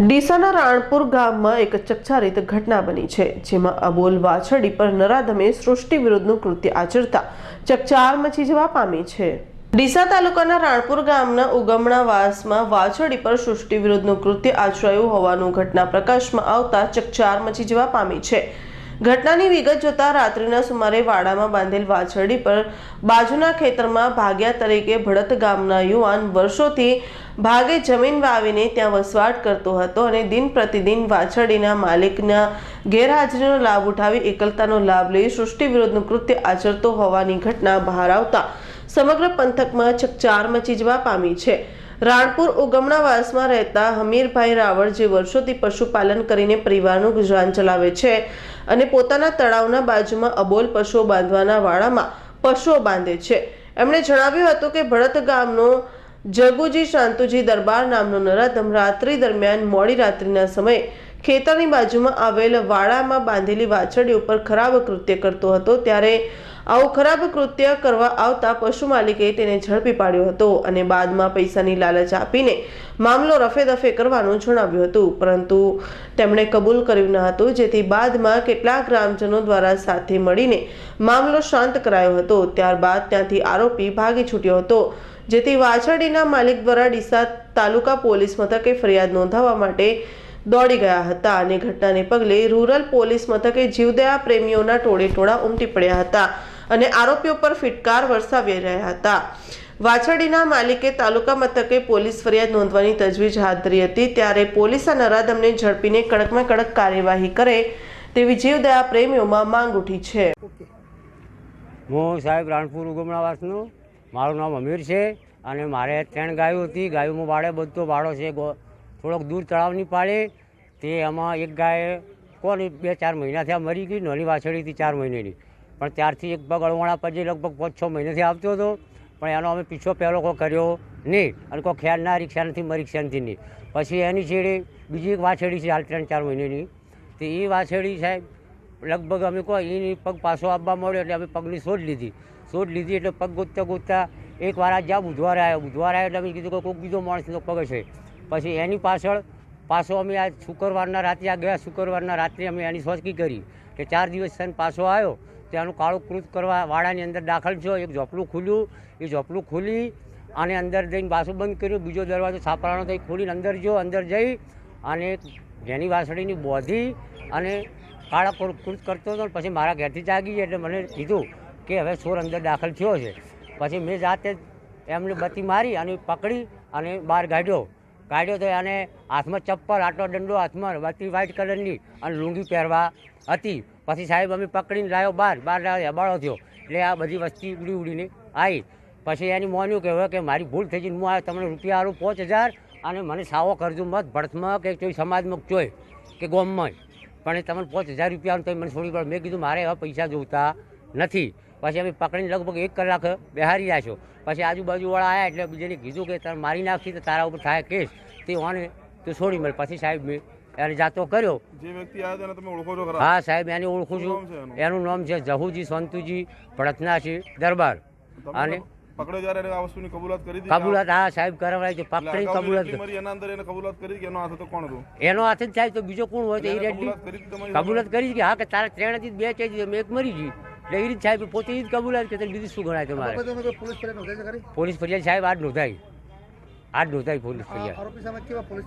ડીસાના રાણપુર ગામમાં એક ચકચારિત ઘટના બની છે, જેમાં અબોલ વાછડી પર નરાધમે સૃષ્ટિ વિરુદ્ધનું કૃત્ય આચરતા ચકચાર મચી જવા પામી છે. ડીસા તાલુકાના રાણપુર ગામના ઉગમણા વાસમાં વાછડી પર સૃષ્ટિ વિરુદ્ધનું કૃત્ય આચરાયું હોવાનું ઘટના પ્રકાશમાં આવતા ચકચાર મચી જવા પામી છે. ઘટનાની વિગત જોતા રાત્રિના સુમારે વાડામાં બાંધેલ વાછરડી પર બાજુના ખેતરમાં ભાગ્યા તરીકે ભડત ગામના યુવાન વર્ષોથી ભાગે જમીન વાવીને ત્યાં વસવાટ કરતો હતો અને દિન પ્રતિદિન વાછરડીના માલિકના ગેરહાજરીનો લાભ ઉઠાવી એકલતાનો લાભ લઈ સૃષ્ટિ વિરોધનું કૃત્ય આચરતો હોવાની ઘટના બહાર આવતા સમગ્ર પંથકમાં ચકચાર મચી જવા પામી છે. રાણપુર ઉગમણાવાસમાં રહેતા હમીરભાઈ રાવળ જે વર્ષોથી પશુપાલન કરીને પરિવારનું ગુજરાન ચલાવે છે અને પોતાના તળાવના બાજુમાં અબોલ પશુઓ બાંધવાના વાડામાં પશુઓ બાંધે છે. એમણે જણાવ્યું હતું કે ભરત ગામનો જગુજી શાંતુજી દરબાર નામનો નરાધમ રાત્રિ દરમિયાન મોડી રાત્રિના સમયે ખેતરની બાજુમાં આવેલ વાડામાં બાંધેલી વાછડી ઉપર ખરાબ કૃત્ય કરતો હતો. ત્યારે આવું ખરાબ કૃત્ય કરવા આવતા પશુ માલિકે તેને ઝડપી પાડ્યો હતો અને બાદમાં પૈસાની લાલચ આપીને મામલો રફે દફે કરવાનું જણાવ્યું હતું. પરંતુ તેમણે કબૂલ કર્યું ન હતું. જેથી બાદમાં કેટલાક ગ્રામજનો દ્વારા સાથે મળીને મામલો શાંત કરાયો હતો. ત્યારબાદ ત્યાંથી આરોપી ભાગી છૂટ્યો હતો. જેથી વાછરડીના માલિક દ્વારા ડીસા તાલુકા પોલીસ મથકે ફરિયાદ નોંધાવવા માટે દોડી ગયા હતા અને ઘટનાને પગલે રૂરલ પોલીસ મથકે જીવદયા પ્રેમીઓના ટોળે ટોળા ઉમટી પડ્યા હતા અને આરોપીઓ પર ફિટકાર વરસાવી રહ્યા હતા. વાછરડીના માલિકે તાલુકા મથકે પોલીસ ફરિયાદ નોંધવાની તજવીજ હાથ ધરી હતી ત્યારે પોલીસ આ નરાધમને ઝડપીને કડકમાં કડક કાર્યવાહી કરે તેવી જીવદયા પ્રેમીઓમાં માંગ ઉઠી છે. હું સાહેબ રાણપુર ઉગમણાવાસનું મારું નામ અમીર છે અને મારે ત્રણ ગાયો હતી. ગાયોમાં વાડે બધો વાડો છે. થોડોક દૂર તળાવની પાડે તે એમાં એક ગાય કોણ બે ચાર મહિના થયા મરી ગઈ વાછળી હતી ચાર મહિનાની. પણ ત્યારથી એક પગ અળવાણા પછી લગભગ પાંચ છ મહિનાથી આવતો હતો. પણ એનો અમે પીછો પહેલો કોઈ કર્યો નહીં અને કોઈ ખ્યાલ ના, રિક્ષા નથી, મરી રિક્ષાથી નહીં. પછી એની છેડે બીજી એક વાછડી છે, હાલ ત્રણ ચાર મહિનાની. તે એ વાછડી સાહેબ લગભગ અમે કહો એની પગ પાછો આવવા મળ્યો એટલે અમે પગની શોધ લીધી. શોધ લીધી એટલે પગ ગોતતા ગોતતા એક વાર આ જ્યાં બુધવારે આવ્યો. બુધવારે આવ્યો એટલે અમે કીધું કે કોઈક બીજો માણસનો પગ છે પછી એની પાછળ પાછો અમે આ શુક્રવારના રાત્રે, આ ગયા શુક્રવારના રાત્રે અમે એની શોધકી કરી કે ચાર દિવસ થઈને પાછો આવ્યો. ત્યાંનું કાળું કૃત કરવા વાડાની અંદર દાખલ થયો. એક ઝોપડું ખુલ્યું. એ ઝોપડું ખુલી અને અંદર જઈને પાછું બંધ કર્યું. બીજો દરવાજો છાપરાનો થઈ ખોલીને અંદર જો અંદર જઈ અને જેની વાસળીની બોધી અને કાળા કૃત કરતો હતો પછી મારા ઘેરથી જાગી એટલે મને કીધું કે હવે ચોર અંદર દાખલ થયો છે. પછી મેં જાતે એમને બત્તી મારી અને પકડી અને બહાર કાઢ્યો. કાઢ્યો તો એને હાથમાં ચપ્પલ, આટલો દંડો હાથમાં, બત્તી વ્હાઇટ કલરની અને લુંગી પહેરવા હતી. પછી સાહેબ અમે પકડીને લાવ્યો બહાર બહાર લાવ્યો હેબાળો થયો. એટલે આ બધી વસ્તી ઉડી ઉડીને આવી પછી એની મોન્યું કે હવે કે મારી ભૂલ થઈ ગઈ હું આ તમને રૂપિયા આલું પાંચ હજાર અને મને સાવો કરજો મત ભડથમાં કે ચોઈ સમાજમાં ચોય કે ગોમમાં પણ એ તમને પાંચ હજાર રૂપિયાનું તમે મને છોડી પડે મેં કીધું મારે હવે પૈસા જોતા નથી. પછી અમે પકડીને લગભગ એક કલાક બેહારી રહ્યા છો. પછી આજુબાજુવાળા આવ્યા એટલે બીજાને કીધું કે તારે મારી નાખી તો તારા ઉપર થાય કેસ. તે ઓને તું છોડી મળે પછી સાહેબ મેં એને જાતો કર્યો. જે વ્યક્તિ આવ્યો તમે ઓળખો છો હા સાહેબ એને ઓળખું છે? એનું? નામ છે જહુજી સંતુજી પ્રથના છે દરબાર અને પકડ્યો જ્યારે એને આ વસ્તુની કબૂલાત કરી કબૂલાત હા સાહેબ કરાવડાય છે પકડી કબૂલાત. મરી એના અંદર એને કબૂલાત કરી કે એનો હાથ તો કોણ હતું? એનો હાથ જ થાય તો બીજો કોણ હોય તો એ રેડલી કબૂલાત કરી કે હા કે તારા ત્રણ હતી બે ચઈ મેં એક મરી ગઈ. એટલે એ રીતે સાહેબ પોતે જ કબૂલાત કે બીજું શું ગણાય તમારે? પોલીસ ફરિયાદ સાહેબ આજ નોંધાઈ. આજ નોંધાઈ પોલીસ ફરિયાદ. આરોપી સામે કેવા પોલીસ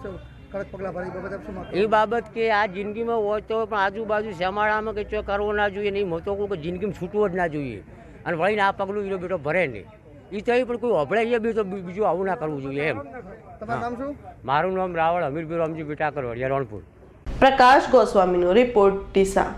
કડક પગલાં ભરી બાબતે આપ શું માંગ એ બાબત કે આ જિંદગીમાં હોય તો પણ આજુબાજુ શેમાળામાં કે ચો કરવો ના જોઈએ નહીં મોટો કોઈ કે જિંદગીમાં છૂટવો જ ના જોઈએ. અને વળીને આ પગલું એનો બેટો ભરે નહીં. એ તો પણ કોઈ અભળે એ બી તો બીજું આવું ના કરવું જોઈએ એમ. નામ શું? મારું નામ રાવળ હમીરભાઈ રામજી બેટાકર વડિયા રણપુર પ્રકાશ ગોસ્વામીનો રિપોર્ટ ડીસા.